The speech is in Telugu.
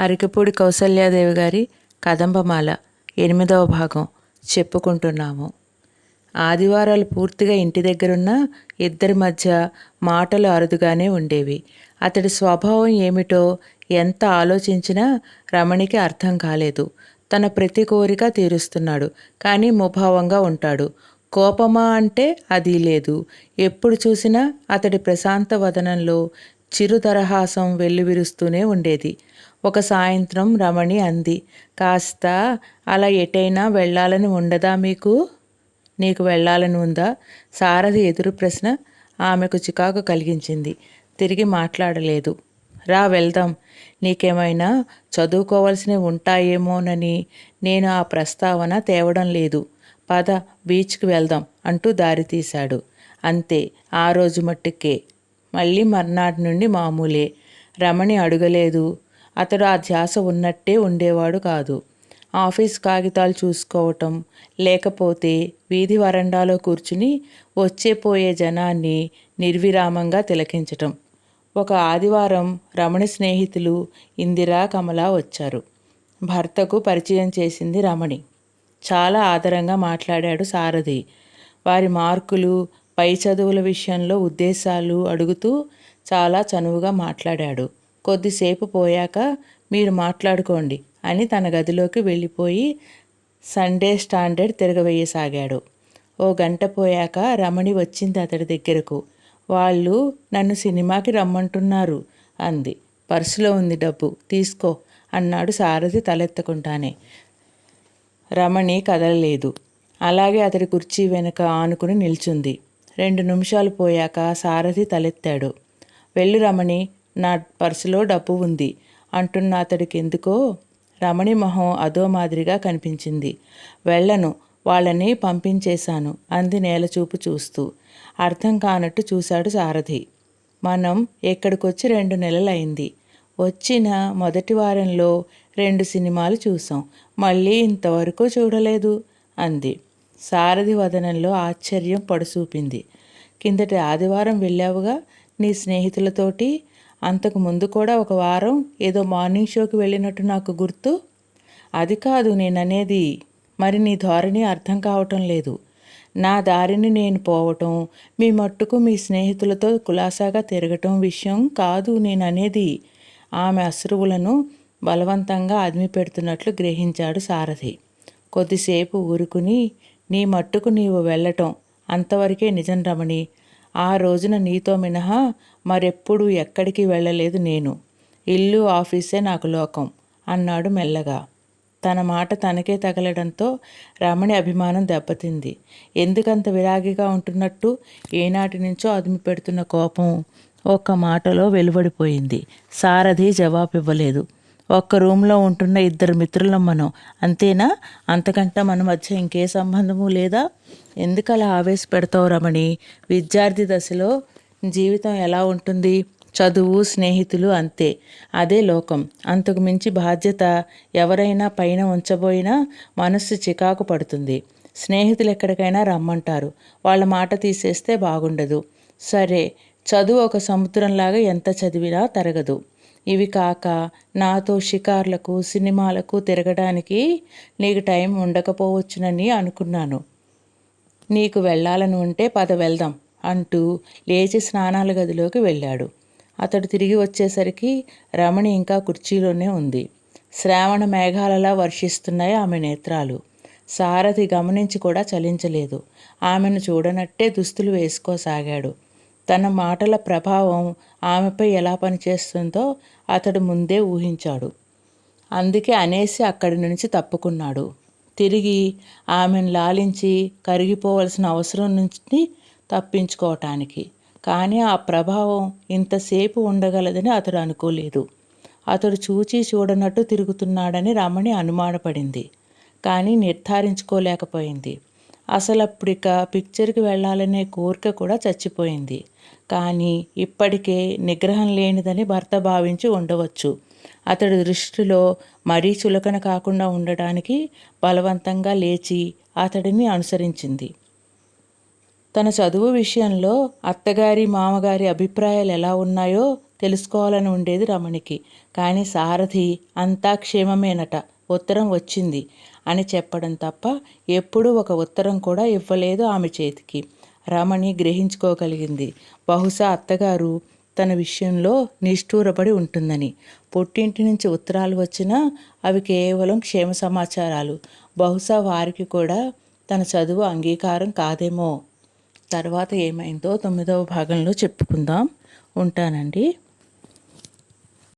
అరికపూడి కౌసల్యాదేవి గారి కదంబమాల ఎనిమిదవ భాగం చెప్పుకుంటున్నాము. ఆదివారాలు పూర్తిగా ఇంటి దగ్గరున్న ఇద్దరి మధ్య మాటలు అరుదుగానే ఉండేవి. అతడి స్వభావం ఏమిటో ఎంత ఆలోచించినా రమణికి అర్థం కాలేదు. తన ప్రతి కోరిక తీరుస్తున్నాడు కానీ ముభావంగా ఉంటాడు. కోపమా అంటే అది లేదు. ఎప్పుడు చూసినా అతడి ప్రశాంత వదనంలో చిరు తరహాసం వెల్లువిరుస్తూనే ఉండేది. ఒక సాయంత్రం రమణి అంది. కాస్త అలా ఎటైనా వెళ్ళాలని ఉండదా మీకు? నీకు వెళ్ళాలని ఉందా? సారథి ఎదురు ప్రశ్న ఆమెకు చికాకు కలిగించింది. తిరిగి మాట్లాడలేదు. రా వెళ్దాం. నీకేమైనా చదువుకోవాల్సినవి ఉంటాయేమోనని నేను ఆ ప్రస్తావన తేవడం లేదు. పద బీచ్కి వెళ్దాం అంటూ దారి తీశాడు. అంతే. ఆ రోజు మట్టుకే. మళ్ళీ మర్నాటి నుండి మామూలే రమణి అడగలేదు. అతడు ఆ ధ్యాస ఉన్నట్టే ఉండేవాడు కాదు. ఆఫీస్ కాగితాలు చూసుకోవటం లేకపోతే వీధి వరండాలో కూర్చుని వచ్చే పోయే జనాన్ని నిర్విరామంగా తిలకించటం. ఒక ఆదివారం రమణ స్నేహితులు ఇందిరా కమల వచ్చారు. భర్తకు పరిచయం చేసింది రమణి. చాలా ఆదరంగా మాట్లాడాడు సారథి. వారి మార్కులు పై చదువుల విషయంలో ఉద్దేశాలు అడుగుతూ చాలా చనువుగా మాట్లాడాడు. కొద్దిసేపు పోయాక మీరు మాట్లాడుకోండి అని తన గదిలోకి వెళ్ళిపోయి సండే స్టాండర్డ్ తిరగవేయసాగాడు. ఓ గంట పోయాక రమణి వచ్చింది అతడి దగ్గరకు. వాళ్ళు నన్ను సినిమాకి రమ్మంటున్నారు అంది. పర్సులో ఉంది డబ్బు తీసుకో అన్నాడు సారథి తలెత్తకుంటానే రమణి కదలలేదు. అలాగే అతడి కుర్చీ వెనుక ఆనుకుని నిల్చుంది. రెండు నిమిషాలు పోయాక సారథి తలెత్తాడు. వెళ్ళు రమణి నా పర్సులో డబ్బు ఉంది. అంటున్న అతడికి ఎందుకో రమణి మొహం అదో మాదిరిగా కనిపించింది. వెళ్ళను వాళ్ళని పంపించేశాను అంది నేలచూపు చూస్తూ. అర్థం కానట్టు చూశాడు సారథి. మనం ఎక్కడికొచ్చి రెండు నెలలైంది. వచ్చిన మొదటి వారంలో రెండు సినిమాలు చూసాం మళ్ళీ ఇంతవరకు చూడలేదు అంది. సారథి వదనంలో ఆశ్చర్యం పడుచూపింది. కిందటి ఆదివారం వెళ్ళావుగా నీ స్నేహితులతోటి? అంతకు ముందు కూడా ఒక వారం ఏదో మార్నింగ్ షోకి వెళ్ళినట్టు నాకు గుర్తు. అది కాదు నేననేది మరి నీ ధోరణి అర్థం కావటం లేదు. నా దారిని నేను పోవటం మీ మట్టుకు మీ స్నేహితులతో కులాసాగా తిరగటం విషయం కాదు నేను అనేది ఆమె అశ్రువులను బలవంతంగా అదిమి పెడుతున్నట్లు గ్రహించాడు సారథి. కొద్దిసేపు ఊరుకుని నీ మట్టుకు నీవు వెళ్ళటం అంతవరకే నిజం రమణి. ఆ రోజున నీతో మినహా మరెప్పుడు ఎక్కడికి వెళ్ళలేదు నేను. ఇల్లు ఆఫీసే నాకు లోకం అన్నాడు మెల్లగా. తన మాట తనకే తగలడంతో రమణి అభిమానం దెబ్బతింది. ఎందుకంత విరాగిగా ఉంటున్నట్టు ఏనాటి నుంచో అదిమి పెడుతున్న కోపం ఒక్క మాటలో వెలువడిపోయింది. సారథి జవాబు ఇవ్వలేదు ఒక్క రూమ్లో ఉంటున్న ఇద్దరు మిత్రులం మనం. అంతేనా? అంతకంటే మన మధ్య ఇంకే సంబంధము లేదా? ఎందుకు అలా ఆవేశపెడతావు రమణి? విద్యార్థి దశలో జీవితం ఎలా ఉంటుంది? చదువు స్నేహితులు అంతే. అదే లోకం. అంతకు మించి బాధ్యత ఎవరైనా పైన ఉంచబోయినా మనస్సు చికాకు పడుతుంది. స్నేహితులు ఎక్కడికైనా రమ్మంటారు. వాళ్ళ మాట తీసేస్తే బాగుండదు. సరే చదువు ఒక సముద్రంలాగా ఎంత చదివినా తరగదు. ఇవి కాక నాతో షికార్లకు సినిమాలకు తిరగడానికి నీకు టైం ఉండకపోవచ్చునని అనుకున్నాను. నీకు వెళ్ళాలని ఉంటే పద వెళ్దాం అంటూ లేచి స్నానాల గదిలోకి వెళ్ళాడు. అతడు తిరిగి వచ్చేసరికి రమణి ఇంకా కుర్చీలోనే ఉంది. శ్రావణ మేఘాలలా వర్షిస్తున్నాయి ఆమె నేత్రాలు. సారథి గమనించి కూడా చలించలేదు. ఆమెను చూడనట్టే దుస్తులు వేసుకోసాగాడు. తన మాటల ప్రభావం ఆమెపై ఎలా పనిచేస్తుందో అతడు ముందే ఊహించాడు. అందుకే అనేసి అక్కడి నుంచి తప్పుకున్నాడు. తిరిగి ఆమెను లాలించి కరిగిపోవలసిన అవసరం నుంచి తప్పించుకోవటానికి. కానీ ఆ ప్రభావం ఇంతసేపు ఉండగలదని అతడు అనుకోలేదు. అతడు చూచి చూడనట్టు తిరుగుతున్నాడని రమణి అనుమానపడింది. కానీ నిర్ధారించుకోలేకపోయింది. అసలు అప్పుడిక పిక్చర్కి వెళ్ళాలనే కోరిక కూడా చచ్చిపోయింది. కానీ ఇప్పటికే నిగ్రహం లేనిదని భర్త భావించి ఉండవచ్చు. అతడి దృష్టిలో మరీ చులకన కాకుండా ఉండడానికి బలవంతంగా లేచి అతడిని అనుసరించింది. తన చదువు విషయంలో అత్తగారి మామగారి అభిప్రాయాలు ఎలా ఉన్నాయో తెలుసుకోవాలని ఉండేది రమణికి. కానీ సారథి అంతా క్షేమమేనట. ఉత్తరం వచ్చింది అని చెప్పడం తప్ప ఎప్పుడూ ఒక ఉత్తరం కూడా ఇవ్వలేదు ఆమె చేతికి. రమణి గ్రహించుకోగలిగింది. బహుశా అత్తగారు తన విషయంలో నిష్ఠూరపడి ఉంటుందని. పుట్టింటి నుంచి ఉత్తరాలు వచ్చినా అవి కేవలం క్షేమ సమాచారాలు. బహుశా వారికి కూడా తన చదువు అంగీకారం కాదేమో. తర్వాత ఏమైందో తొమ్మిదవ భాగంలో చెప్పుకుందాం. ఉంటానండి.